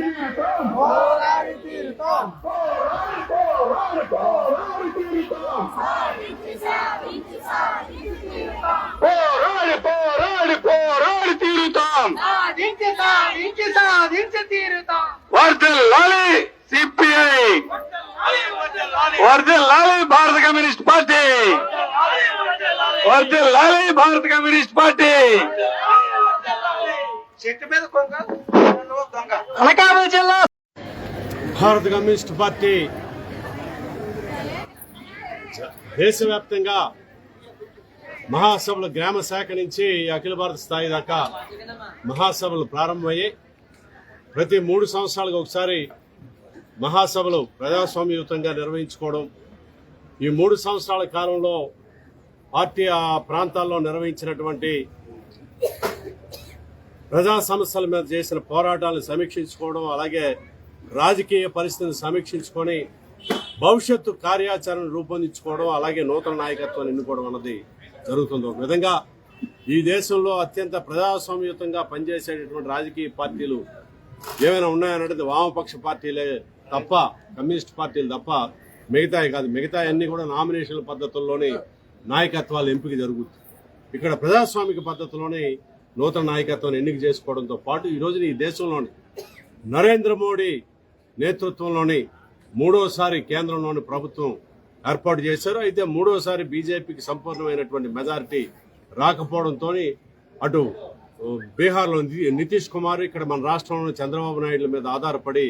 தீர்த்தோம் போராடி தீர்த்தோம் போராடி போராடி போராடி தீர்த்தோம் போராடி போராடி போராடி தீர்த்தோம் சாதிச்சு சாதிச்சு சாதிச்சு தீர்த்தோம் வர்தல் லாலி சிபிஐ வர்தல் லாலி பாரத கம்யூனிஸ்ட் பார்ட்டி வர்தல் லாலி பாரத கம்யூனிஸ்ட் பார்ட்டி చెట్టు మీద కొంగ నువ్వు దొంగ అనకాపల్లి జిల్లా భారత కమ్యూనిస్ట్ పార్టీ దేశవ్యాప్తంగా మహాసభలు గ్రామ శాఖ నుంచి అఖిల భారత స్థాయి దాకా మహాసభలు ప్రారంభమయ్యాయి ప్రతి మూడు సంవత్సరాలకు ఒకసారి మహాసభలు ప్రజాస్వామ్యయుతంగా నిర్వహించుకోవడం ఈ మూడు సంవత్సరాల కాలంలో పార్టీ ఆ ప్రాంతాల్లో నిర్వహించినటువంటి ప్రజా సమస్యల మీద చేసిన పోరాటాలను సమీక్షించుకోవడం అలాగే రాజకీయ పరిస్థితిని సమీక్షించుకొని భవిష్యత్తు కార్యాచరణ రూపొందించుకోవడం అలాగే నూతన నాయకత్వాన్ని ఎన్నుకోవడం అన్నది జరుగుతుంది. ఒక విధంగా ఈ దేశంలో అత్యంత ప్రజాస్వామ్యుతంగా పనిచేసేటటువంటి రాజకీయ పార్టీలు ఏమైనా ఉన్నాయన్నది వామపక్ష పార్టీలే తప్ప కమ్యూనిస్ట్ పార్టీలు తప్ప మిగతాయి కాదు. మిగతా అన్ని కూడా నామినేషన్ల పద్ధతుల్లోనే నాయకత్వాలు ఎంపిక జరుగుతుంది. ఇక్కడ ప్రజాస్వామిక పద్ధతిలోనే నూతన నాయకత్వాన్ని ఎన్నిక చేసుకోవడంతో పాటు ఈ రోజున ఈ దేశంలోని నరేంద్ర మోడీ నేతృత్వంలోని మూడోసారి కేంద్రంలోని ప్రభుత్వం ఏర్పాటు చేశారు. అయితే మూడోసారి బీజేపీకి సంపూర్ణమైనటువంటి మెజారిటీ రాకపోవడంతో అటు బీహార్లో నితీష్ కుమార్ ఇక్కడ మన రాష్ట్రంలో చంద్రబాబు నాయుడు మీద ఆధారపడి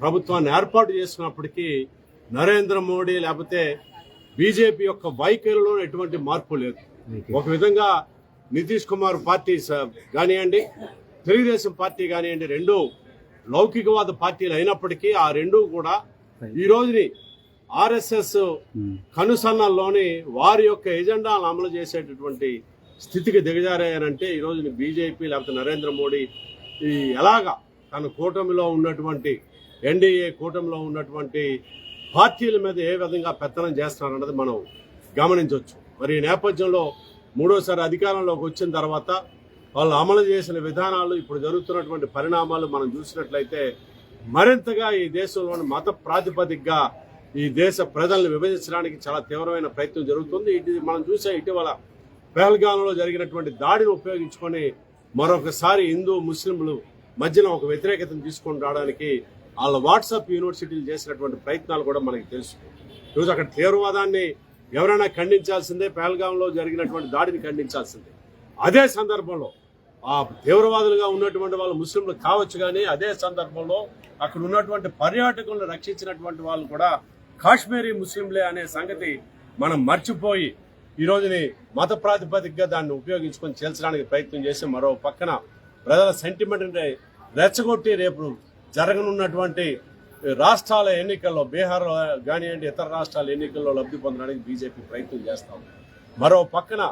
ప్రభుత్వాన్ని ఏర్పాటు చేసినప్పటికీ నరేంద్ర మోడీ లేకపోతే బీజేపీ యొక్క వైఖరిలో ఎటువంటి మార్పు లేదు. ఒక విధంగా నితీష్ కుమార్ పార్టీ కానివ్వండి తెలుగుదేశం పార్టీ కానివ్వండి రెండు లౌకికవాద పార్టీలు అయినప్పటికీ ఆ రెండు కూడా ఈ రోజుని ఆర్ఎస్ఎస్ కనుసన్నల్లోని వారి యొక్క ఎజెండాను అమలు చేసేటటువంటి స్థితికి దిగజారాయనంటే ఈ రోజుని బీజేపీ లేకపోతే నరేంద్ర మోడీ ఈ ఎలాగా తన కూటమిలో ఉన్నటువంటి ఎన్డీఏ కూటమిలో ఉన్నటువంటి పార్టీల మీద ఏ విధంగా పెత్తనం చేస్తున్నారన్నది మనం గమనించవచ్చు. మరి ఈ నేపథ్యంలో మూడోసారి అధికారంలోకి వచ్చిన తర్వాత వాళ్ళు అమలు చేసిన విధానాలు ఇప్పుడు జరుగుతున్నటువంటి పరిణామాలు మనం చూసినట్లయితే మరింతగా ఈ దేశంలోని మత ప్రాతిపదికగా ఈ దేశ ప్రజల్ని విభజించడానికి చాలా తీవ్రమైన ప్రయత్నం జరుగుతుంది. ఇది మనం చూసే ఇటీవల పెహల్గాంలో జరిగినటువంటి దాడిని ఉపయోగించుకొని మరొకసారి హిందూ ముస్లింలు మధ్యన ఒక వ్యతిరేకతను తీసుకొని రావడానికి వాళ్ళ వాట్సాప్ యూనివర్సిటీలు చేసినటువంటి ప్రయత్నాలు కూడా మనకి తెలుసు. ఈరోజు అక్కడ తీవ్రవాదాన్ని ఎవరైనా ఖండించాల్సిందే పెహల్గాంలో జరిగినటువంటి దాడిని ఖండించాల్సిందే. అదే సందర్భంలో ఆ తీవ్రవాదులుగా ఉన్నటువంటి వాళ్ళు ముస్లింలు కావచ్చు కానీ అదే సందర్భంలో అక్కడ ఉన్నటువంటి పర్యాటకులను రక్షించినటువంటి వాళ్ళు కూడా కాశ్మీరీ ముస్లింలే అనే సంగతి మనం మర్చిపోయి ఈ రోజుని మత ప్రాతిపదికగా దాన్ని ఉపయోగించుకొని చేల్చడానికి ప్రయత్నం చేసి మరో పక్కన ప్రజల సెంటిమెంట్ రెచ్చగొట్టి రేపు జరగనున్నటువంటి రాష్ట్రాల ఎన్నికల్లో బీహార్ కానివ్వండి ఇతర రాష్ట్రాల ఎన్నికల్లో లబ్ధి పొందడానికి బీజేపీ ప్రయత్నం చేస్తా ఉంది. మరో పక్కన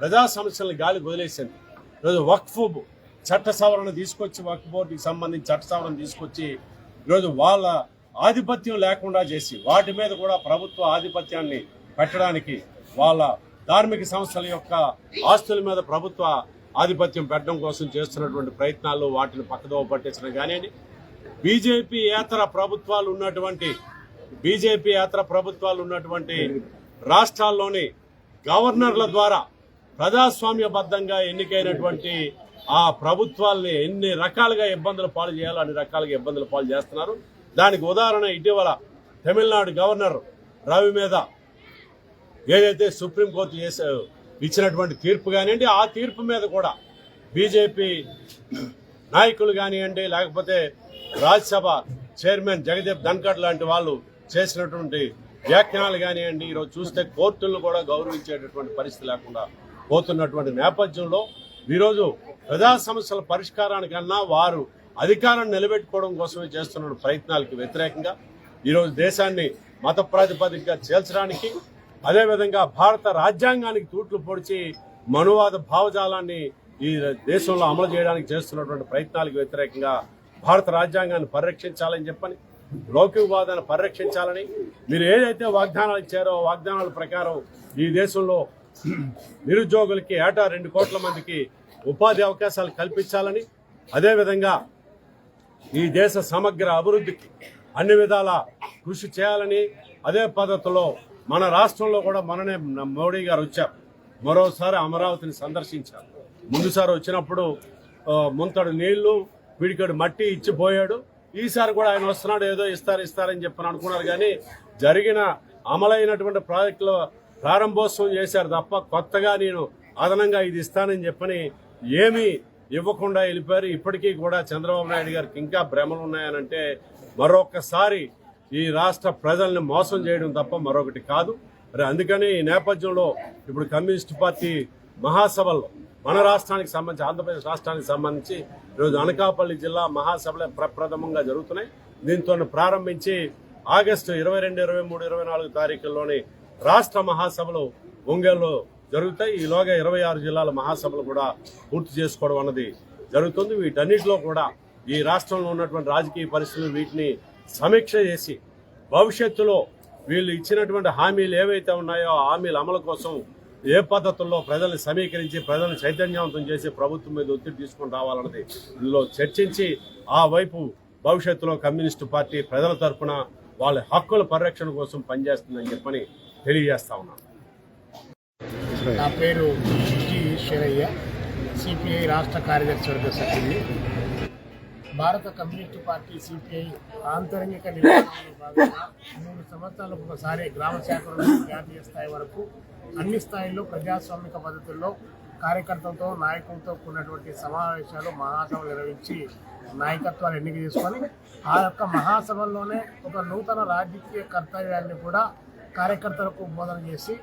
ప్రజా సమస్యలను గాలి వదిలేసింది. ఈరోజు వక్ఫ్ చట్ట సవరణ తీసుకొచ్చి వక్ఫ్ బోర్డుకి సంబంధించి చట్ట సవరణ తీసుకొచ్చి ఈరోజు వాళ్ళ ఆధిపత్యం లేకుండా చేసి వాటి మీద కూడా ప్రభుత్వ ఆధిపత్యాన్ని పెట్టడానికి వాళ్ళ ధార్మిక సంస్థల యొక్క ఆస్తుల మీద ప్రభుత్వ ఆధిపత్యం పెట్టడం కోసం చేస్తున్నటువంటి ప్రయత్నాలు వాటిని పక్కదోవ పట్టించడం కానివ్వండి బీజేపీ ఏతర ప్రభుత్వాలు ఉన్నటువంటి బీజేపీ ఏతర ప్రభుత్వాలు ఉన్నటువంటి రాష్ట్రాల్లోని గవర్నర్ల ద్వారా ప్రజాస్వామ్యబద్ధంగా ఎన్నికైనటువంటి ఆ ప్రభుత్వాల్ని ఎన్ని రకాలుగా ఇబ్బందులు పాలు చేయాలో అన్ని రకాలుగా ఇబ్బందులు పాలు చేస్తున్నారు. దానికి ఉదాహరణ ఇటీవల తమిళనాడు గవర్నర్ రవి మీద ఏదైతే సుప్రీంకోర్టు చేసే ఇచ్చినటువంటి తీర్పు కానివ్వండి ఆ తీర్పు మీద కూడా బీజేపీ నాయకులు కానివ్వండి లేకపోతే రాజ్యసభ చైర్మన్ జగదీప్ ధన్కడ్ లాంటి వాళ్ళు చేసినటువంటి వ్యాఖ్యానాలు కానివ్వండి ఈరోజు చూస్తే కోర్టులను కూడా గౌరవించేటటువంటి పరిస్థితి లేకుండా పోతున్నటువంటి నేపథ్యంలో ఈరోజు ప్రజా సమస్యల పరిష్కారానికన్నా వారు అధికారాన్ని నిలబెట్టుకోవడం కోసమే చేస్తున్న ప్రయత్నాలకు వ్యతిరేకంగా ఈరోజు దేశాన్ని మత ప్రాతిపదికగా చేల్చడానికి అదేవిధంగా భారత రాజ్యాంగానికి తూట్లు పొడిచి మనువాద భావజాలాన్ని ఈ దేశంలో అమలు చేయడానికి చేస్తున్నటువంటి ప్రయత్నాలకు వ్యతిరేకంగా భారత రాజ్యాంగాన్ని పరిరక్షించాలని చెప్పని లౌకికవాదాన్ని పరిరక్షించాలని మీరు ఏదైతే వాగ్దానాలు ఇచ్చారో వాగ్దానాల ప్రకారం ఈ దేశంలో నిరుద్యోగులకి ఏటా రెండు కోట్ల మందికి ఉపాధి అవకాశాలు కల్పించాలని అదేవిధంగా ఈ దేశ సమగ్ర అభివృద్ధికి అన్ని విధాల కృషి చేయాలని అదే పద్ధతిలో మన రాష్ట్రంలో కూడా మననే మోడీ గారు వచ్చారు. మరోసారి అమరావతిని సందర్శించారు. ముందుసారి వచ్చినప్పుడు ముంతడు నీళ్ళు పిడికడు మట్టి ఇచ్చిపోయాడు ఈసారి కూడా ఆయన వస్తున్నాడు ఏదో ఇస్తారు ఇస్తారని చెప్పని అనుకున్నారు. కానీ జరిగిన అమలైనటువంటి ప్రాజెక్టులో ప్రారంభోత్సవం చేశారు తప్ప కొత్తగా నేను అదనంగా ఇది ఇస్తానని చెప్పని ఏమీ ఇవ్వకుండా వెళ్ళిపోయారు. ఇప్పటికీ కూడా చంద్రబాబు నాయుడు గారికి ఇంకా భ్రమలు ఉన్నాయనంటే మరొకసారి ఈ రాష్ట్ర ప్రజల్ని మోసం చేయడం తప్ప మరొకటి కాదు. మరి అందుకని ఈ నేపథ్యంలో ఇప్పుడు కమ్యూనిస్ట్ పార్టీ మహాసభల్లో మన రాష్ట్రానికి సంబంధించి ఆంధ్రప్రదేశ్ రాష్ట్రానికి సంబంధించి ఈరోజు అనకాపల్లి జిల్లా మహాసభలే ప్రప్రథమంగా జరుగుతున్నాయి. దీంతో ప్రారంభించి ఆగస్టు ఇరవై రెండు ఇరవై మూడు ఇరవై నాలుగు తారీఖుల్లోని రాష్ట్ర మహాసభలు ఒంగోలులో జరుగుతాయి. ఈలోగా ఇరవై ఆరు జిల్లాల మహాసభలు కూడా పూర్తి చేసుకోవడం అన్నది జరుగుతుంది. వీటన్నిటిలో కూడా ఈ రాష్ట్రంలో ఉన్నటువంటి రాజకీయ పరిస్థితులు వీటిని సమీక్ష చేసి భవిష్యత్తులో వీళ్ళు ఇచ్చినటువంటి హామీలు ఏవైతే ఉన్నాయో ఆ హామీల అమలు కోసం ఏ పద్ధతుల్లో ప్రజల్ని సమీకరించి ప్రజలను చైతన్యవంతం చేసి ప్రభుత్వం మీద ఒత్తిడి తీసుకొని రావాలన్నది ఇందులో చర్చించి ఆ వైపు భవిష్యత్తులో కమ్యూనిస్టు పార్టీ ప్రజల తరపున వాళ్ళ హక్కుల పరిరక్షణ కోసం పనిచేస్తుందని చెప్పని తెలియజేస్తా ఉన్నాను నా పేరు ఈశ్వరయ్య సిపిఐ రాష్ట్ర కార్యదర్శి వర్గ సభ్యుని భారత కమ్యూనిస్టు పార్టీ సిపిఐ ఆంతరంగిక నిర్మాణంలో భాగంగా మూడు సంవత్సరాలకు ఒకసారి గ్రామ శాఖ నుండి జాతీయ స్థాయి వరకు అన్ని స్థాయిల్లో ప్రజాస్వామిక పద్ధతుల్లో కార్యకర్తలతో నాయకులతో కూడినటువంటి సమావేశాలు మహాసభలు నిర్వహించి నాయకత్వాలు ఎన్నిక చేసుకొని ఆ యొక్క మహాసభల్లోనే ఒక నూతన రాజకీయ కర్తవ్యాన్ని కూడా కార్యకర్తలకు బోధన చేసి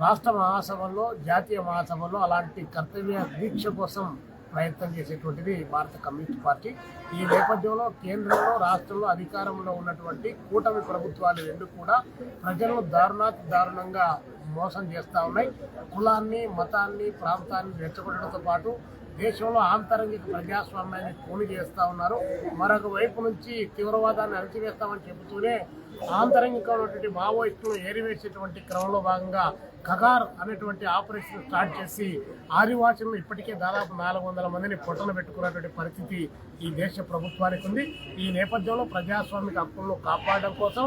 రాష్ట్ర మహాసభల్లో జాతీయ మహాసభల్లో అలాంటి కర్తవ్య దీక్ష కోసం ప్రయత్నం చేసేటువంటిది భారత కమ్యూనిస్ట్ పార్టీ. ఈ నేపథ్యంలో కేంద్రంలో రాష్ట్రంలో అధికారంలో ఉన్నటువంటి కూటమి ప్రభుత్వాలు రెండు కూడా ప్రజలను దారుణాతి దారుణంగా మోసం చేస్తూ ఉన్నాయి. కులాన్ని మతాన్ని ప్రాంతాన్ని రెచ్చగొట్టడంతో పాటు దేశంలో ఆంతరంగిక ప్రజాస్వామ్యాన్ని కూలి చేస్తూ ఉన్నారు. మరొక వైపు నుంచి తీవ్రవాదాన్ని అణచివేస్తామని చెబుతూనే ఆంతరంగికమైనటువంటి మావోయిస్టులను ఏరివేసేటువంటి క్రమంలో భాగంగా కగార్ అనేటువంటి ఆపరేషన్ స్టార్ట్ చేసి ఆదివాసులను ఇప్పటికే దాదాపు నాలుగు వందల మందిని పొట్టన పెట్టుకున్నటువంటి పరిస్థితి ఈ దేశ ప్రభుత్వానికి ఉంది. ఈ నేపథ్యంలో ప్రజాస్వామిక హక్కులను కాపాడడం కోసం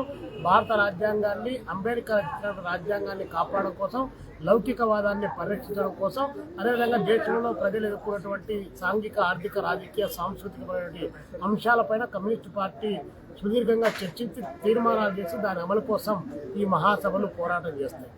భారత రాజ్యాంగాన్ని అంబేద్కర్ రాజ్యాంగాన్ని కాపాడడం కోసం లౌకికవాదాన్ని పరిరక్షించడం కోసం అదేవిధంగా దేశంలో ప్రజలు ఎదుర్కొన్నటువంటి సాంఘిక ఆర్థిక రాజకీయ సాంస్కృతికమైనటువంటి అంశాలపైన కమ్యూనిస్ట్ పార్టీ సుదీర్ఘంగా చర్చించి తీర్మానాలు చేసి దాని అమలు కోసం ఈ మహాసభలు పోరాటం చేస్తాయి.